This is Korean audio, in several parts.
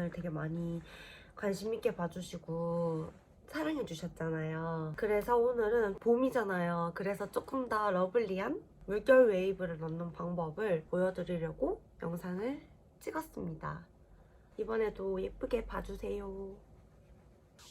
영상을 되게 많이 관심 있게 봐주시고 사랑해 주셨잖아요. 그래서 오늘은 봄이잖아요. 그래서 조금 더 러블리한 물결 웨이브를 넣는 방법을 보여드리려고 영상을 찍었습니다. 이번에도 예쁘게 봐주세요.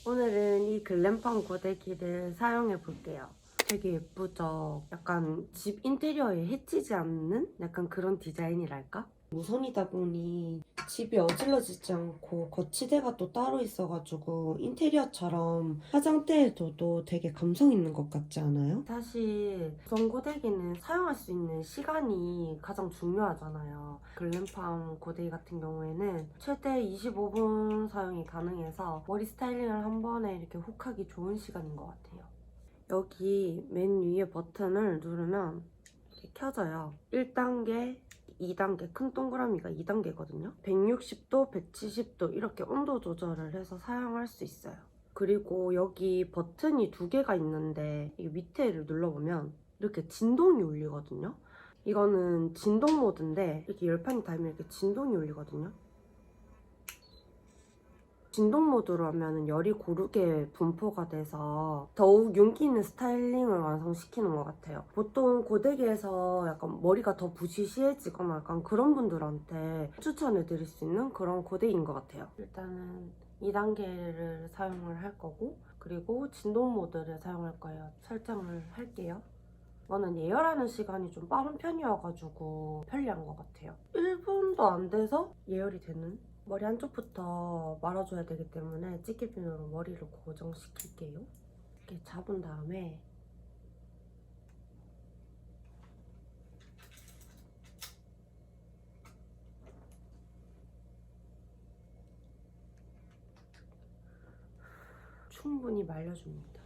오늘은 이 글램팜 고데기를 사용해 볼게요. 되게 예쁘죠? 약간 집 인테리어에 해치지 않는 약간 그런 디자인이랄까? 무선이다 보니 집이 어질러지지 않고 거치대가 또 따로 있어가지고 인테리어처럼 화장대에 둬도 되게 감성 있는 것 같지 않아요? 사실 무선 고데기는 사용할 수 있는 시간이 가장 중요하잖아요. 글램팜 고데기 같은 경우에는 최대 25분 사용이 가능해서 머리 스타일링을 한 번에 이렇게 훅 하기 좋은 시간인 것 같아요. 여기 맨 위에 버튼을 누르면 이렇게 켜져요. 1단계, 2단계, 큰 동그라미가 2단계거든요. 160도, 170도 이렇게 온도 조절을 해서 사용할 수 있어요. 그리고 여기 버튼이 두 개가 있는데 이 밑에를 눌러보면 이렇게 진동이 울리거든요. 이거는 진동 모드인데 이렇게 열판이 닿으면 이렇게 진동이 울리거든요. 진동 모드로 하면 열이 고르게 분포가 돼서 더욱 윤기 있는 스타일링을 완성시키는 것 같아요. 보통 고데기에서 약간 머리가 더 부시시해지거나 약간 그런 분들한테 추천해 드릴 수 있는 그런 고데기인 것 같아요. 일단은 2단계를 사용을 할 거고 그리고 진동 모드를 사용할 거예요. 설정을 할게요. 저는 예열하는 시간이 좀 빠른 편이어가지고 편리한 것 같아요. 1분도 안 돼서 예열이 되는 머리 한쪽부터 말아줘야 되기 때문에 찌개핀으로 머리를 고정시킬게요. 이렇게 잡은 다음에 충분히 말려줍니다.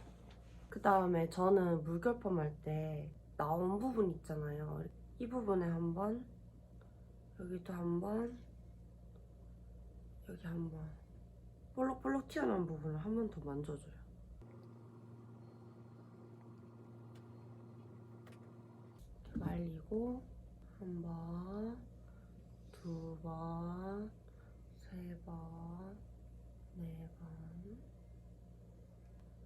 그 다음에 저는 물결펌 할 때 나온 부분 있잖아요. 이 부분에 한 번, 여기도 한 번, 여기 한 번. 볼록볼록 튀어나온 부분을 한 번 더 만져줘요. 이렇게 말리고 한 번, 두 번, 세 번, 네 번.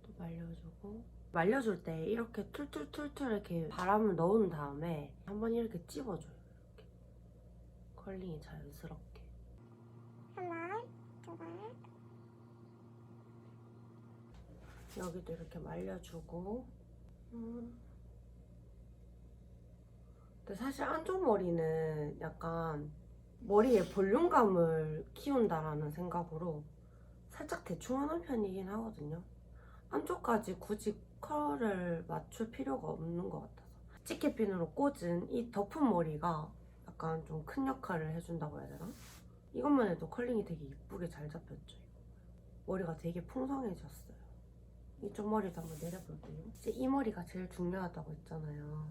또 말려주고 말려줄 때 이렇게 툴툴툴툴 이렇게 바람을 넣은 다음에 한 번 이렇게 찝어줘요. 이렇게 컬링이 자연스럽게. 여기도 이렇게 말려주고 음. 근데 사실 안쪽 머리는 약간 머리에 볼륨감을 키운다라는 생각으로 살짝 대충 하는 편이긴 하거든요 안쪽까지 굳이 컬을 맞출 필요가 없는 것 같아서 찌개핀으로 꽂은 이 덮은 머리가 약간 좀 큰 역할을 해준다고 해야 되나? 이것만 해도 컬링이 되게 이쁘게 잘 잡혔죠 머리가 되게 풍성해졌어요 이쪽 머리도 한번 내려볼게요. 이제 이 머리가 제일 중요하다고 했잖아요.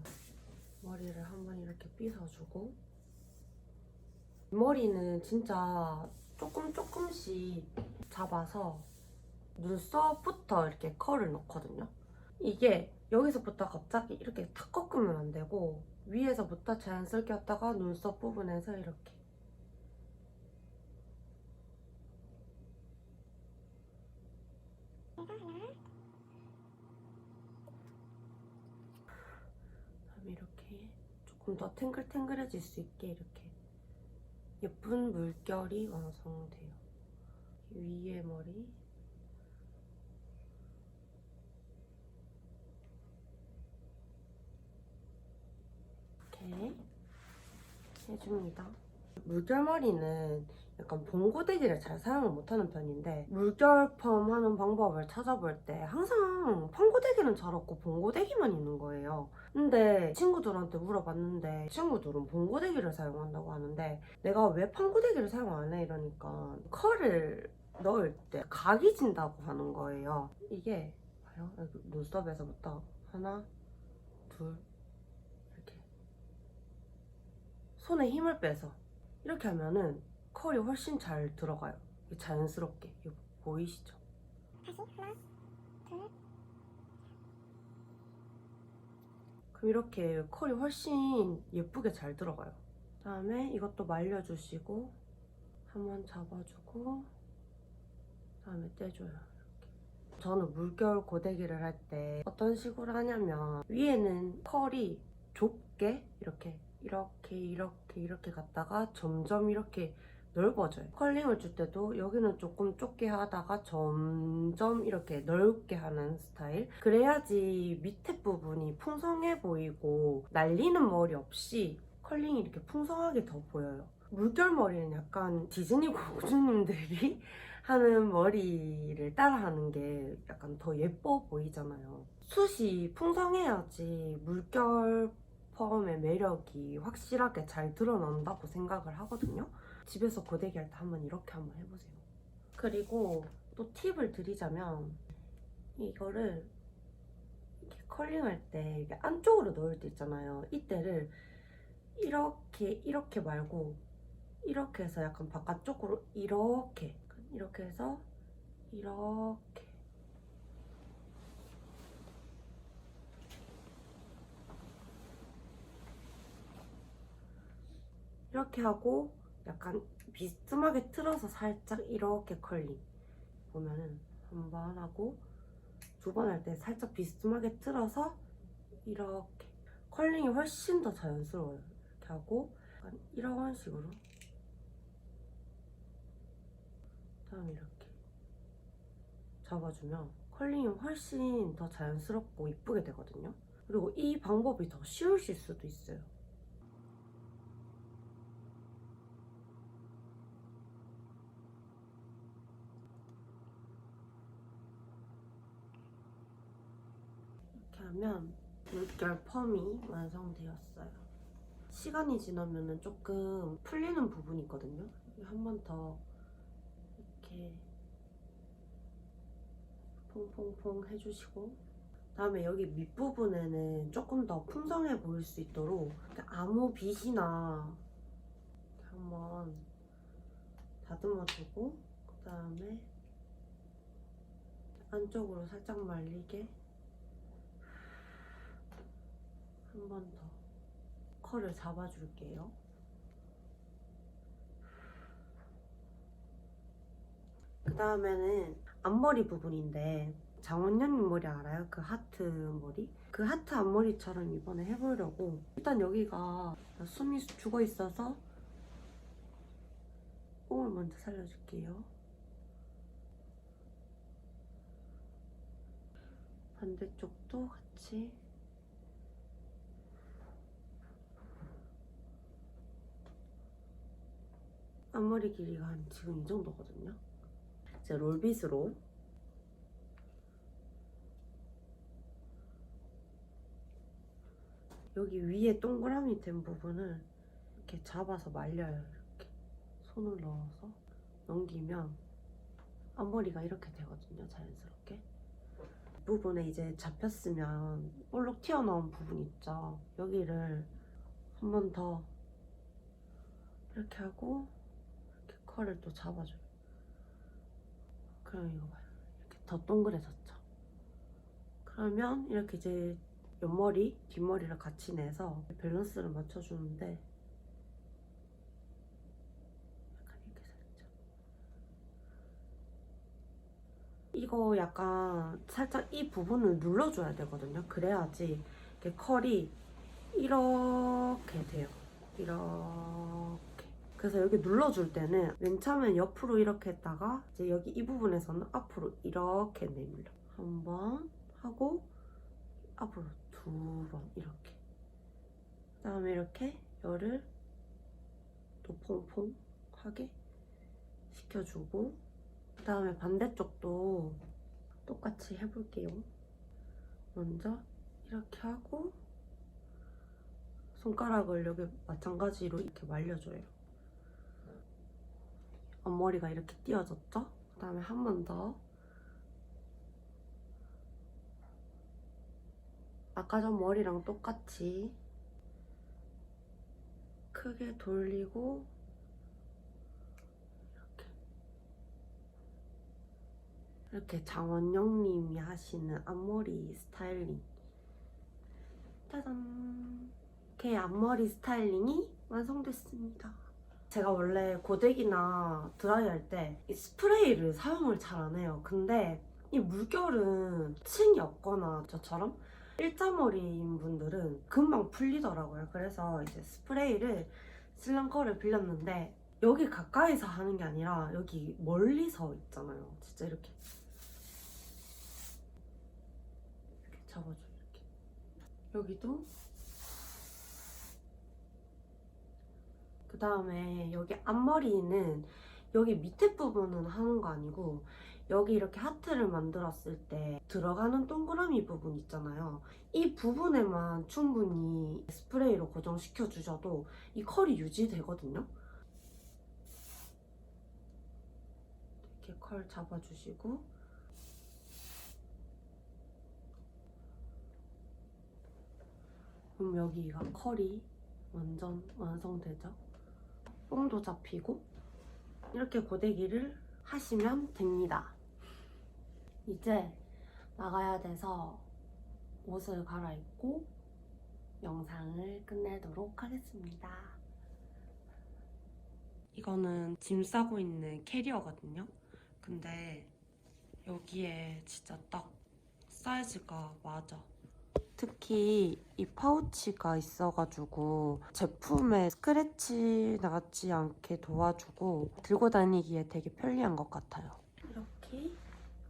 머리를 한번 이렇게 빗어주고 머리는 진짜 조금 조금씩 잡아서 눈썹부터 이렇게 컬을 넣거든요. 이게 여기서부터 갑자기 이렇게 탁 꺾으면 안 되고 위에서부터 자연스럽게 왔다가 눈썹 부분에서 이렇게 내가 하나, 그 이렇게 조금 더 탱글탱글해질 수 있게 이렇게 예쁜 물결이 완성돼요. 위에 머리 이렇게 해줍니다. 물결머리는 약간 봉고데기를 잘 사용을 못하는 편인데 물결펌 하는 방법을 찾아볼 때 항상 펌고데기는 잘 없고 봉고데기만 있는 거예요. 근데 친구들한테 물어봤는데 친구들은 봉고데기를 사용한다고 하는데 내가 왜 펌고데기를 사용 안 해? 이러니까 컬을 넣을 때 각이 진다고 하는 거예요. 이게 봐요. 눈썹에서부터 하나, 둘 이렇게 손에 힘을 빼서 이렇게 하면은 컬이 훨씬 잘 들어가요. 자연스럽게 보이시죠? 다시 하나, 둘, 그럼 이렇게 컬이 훨씬 예쁘게 잘 들어가요. 그다음에 이것도 말려주시고 한번 잡아주고 다음에 떼줘요. 이렇게. 저는 물결 고데기를 할 때 어떤 식으로 하냐면 위에는 컬이 좁게 이렇게 이렇게 이렇게 이렇게 갔다가 점점 이렇게 넓어져요. 컬링을 줄 때도 여기는 조금 좁게 하다가 점점 이렇게 넓게 하는 스타일. 그래야지 밑에 부분이 풍성해 보이고 날리는 머리 없이 컬링이 이렇게 풍성하게 더 보여요. 물결 머리는 약간 디즈니 공주님들이 하는 머리를 따라하는 게 약간 더 예뻐 보이잖아요. 숱이 풍성해야지 물결 펌의 매력이 확실하게 잘 드러난다고 생각을 하거든요. 집에서 고데기 할 때 한번 이렇게 한번 해보세요. 그리고 또 팁을 드리자면 이거를 이렇게 컬링할 때 이게 안쪽으로 넣을 때 있잖아요. 이때를 이렇게 이렇게 말고 이렇게 해서 약간 바깥쪽으로 이렇게 이렇게 해서 이렇게 이렇게 하고 약간 비스듬하게 틀어서 살짝 이렇게 컬링 보면은 한 번 하고 두 번 할 때 살짝 비스듬하게 틀어서 이렇게 컬링이 훨씬 더 자연스러워요. 이렇게 하고 약간 이런 식으로. 다음에 이렇게 잡아주면 컬링이 훨씬 더 자연스럽고 이쁘게 되거든요. 그리고 이 방법이 더 쉬우실 수도 있어요 하면 물결 펌이 완성되었어요. 시간이 지나면은 조금 풀리는 부분이 있거든요. 한 번 더 이렇게 퐁퐁퐁 해주시고 다음에 여기 밑부분에는 조금 더 풍성해 보일 수 있도록 아무 이렇게 한번 다듬어주고 그 다음에 안쪽으로 살짝 말리게 한 번 더 컬을 잡아줄게요. 그 다음에는 앞머리 부분인데 장원영님 머리 알아요? 그 하트 머리? 그 하트 앞머리처럼 이번에 해보려고 일단 여기가 숨이 죽어 있어서 뽕을 먼저 살려줄게요. 반대쪽도 같이 앞머리 길이가 한 지금 이 정도거든요. 이제 롤빗으로 여기 위에 동그라미 된 부분을 이렇게 잡아서 말려요. 이렇게 손을 넣어서 넘기면 앞머리가 이렇게 되거든요. 자연스럽게. 부분에 이제 잡혔으면 볼록 튀어나온 부분 있죠. 여기를 한 번 더 이렇게 하고 컬을 또 잡아줘요. 그럼 이거 봐요. 이렇게 더 동그래졌죠. 그러면 이렇게 이제 옆머리, 뒷머리를 같이 내서 밸런스를 맞춰주는데 약간 이렇게 살짝 이거 약간 살짝 이 부분을 눌러줘야 되거든요. 그래야지 이렇게 컬이 이렇게 돼요. 이렇게. 그래서 여기 눌러줄 때는 맨 처음엔 옆으로 이렇게 했다가 이제 여기 이 부분에서는 앞으로 이렇게 내밀려. 한번 하고 앞으로 두 번 이렇게. 그 다음에 이렇게 열을 또 퐁퐁하게 식혀주고 그 다음에 반대쪽도 똑같이 해볼게요. 먼저 이렇게 하고 손가락을 여기 마찬가지로 이렇게 말려줘요. 앞머리가 이렇게 띄어졌죠? 그 다음에 한 번 더. 아까 전 머리랑 똑같이 크게 돌리고 이렇게 장원영님이 하시는 앞머리 스타일링 짜잔 이렇게 앞머리 스타일링이 완성됐습니다 제가 원래 고데기나 드라이 할때이 스프레이를 사용을 잘 안 해요. 근데 이 물결은 층이 없거나 저처럼 일자머리인 분들은 금방 풀리더라고요. 그래서 이제 스프레이를 슬랑커를 빌렸는데 여기 가까이서 하는 게 아니라 여기 멀리서 있잖아요. 진짜 이렇게 이렇게 잡아줘 이렇게 여기도 그 다음에 여기 앞머리는 여기 밑에 부분은 하는 거 아니고 여기 이렇게 하트를 만들었을 때 들어가는 동그라미 부분 있잖아요. 이 부분에만 충분히 스프레이로 고정시켜 주셔도 이 컬이 유지되거든요. 이렇게 컬 잡아주시고 그럼 여기가 컬이 완전 완성되죠. 뽕도 잡히고 이렇게 고데기를 하시면 됩니다. 이제 나가야 돼서 옷을 갈아입고 영상을 끝내도록 하겠습니다. 이거는 짐 싸고 있는 캐리어거든요. 근데 여기에 진짜 딱 사이즈가 맞아. 특히 이 파우치가 있어가지고 제품에 스크래치 나지 않게 도와주고 들고 다니기에 되게 편리한 것 같아요. 이렇게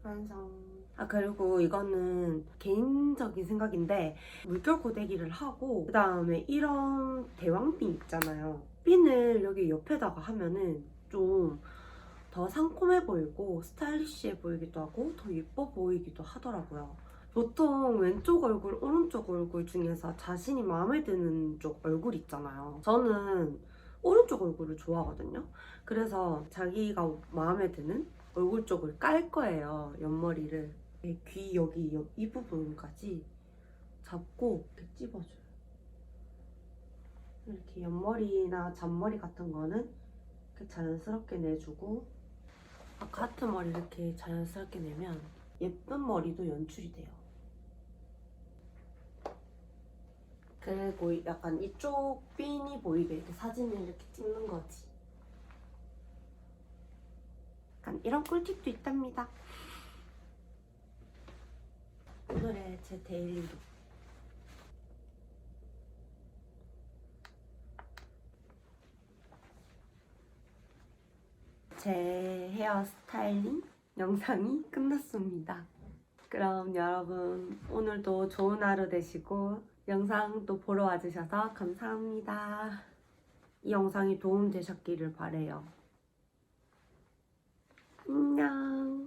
완성. 아 그리고 이거는 개인적인 생각인데 물결 고데기를 하고 그 다음에 이런 대왕핀 있잖아요. 핀을 여기 옆에다가 하면은 좀 더 상콤해 보이고 스타일리시해 보이기도 하고 더 예뻐 보이기도 하더라고요. 보통 왼쪽 얼굴, 오른쪽 얼굴 중에서 자신이 마음에 드는 쪽 얼굴 있잖아요. 저는 오른쪽 얼굴을 좋아하거든요. 그래서 자기가 마음에 드는 얼굴 쪽을 깔 거예요. 옆머리를. 이귀 여기 옆- 이 부분까지 잡고 이렇게 찝어줘요. 이렇게 옆머리나 잔머리 같은 거는 이렇게 자연스럽게 내주고 아까 하트 머리 이렇게 자연스럽게 내면 예쁜 머리도 연출이 돼요. 그리고 약간 이쪽 핀이 보이게 이렇게 사진을 이렇게 찍는 거지. 약간 이런 꿀팁도 있답니다. 오늘의 제 데일리 룩. 제 헤어 스타일링 영상이 끝났습니다. 그럼 여러분 오늘도 좋은 하루 되시고 영상 또 보러 와주셔서 감사합니다. 이 영상이 도움 되셨기를 바래요. 안녕.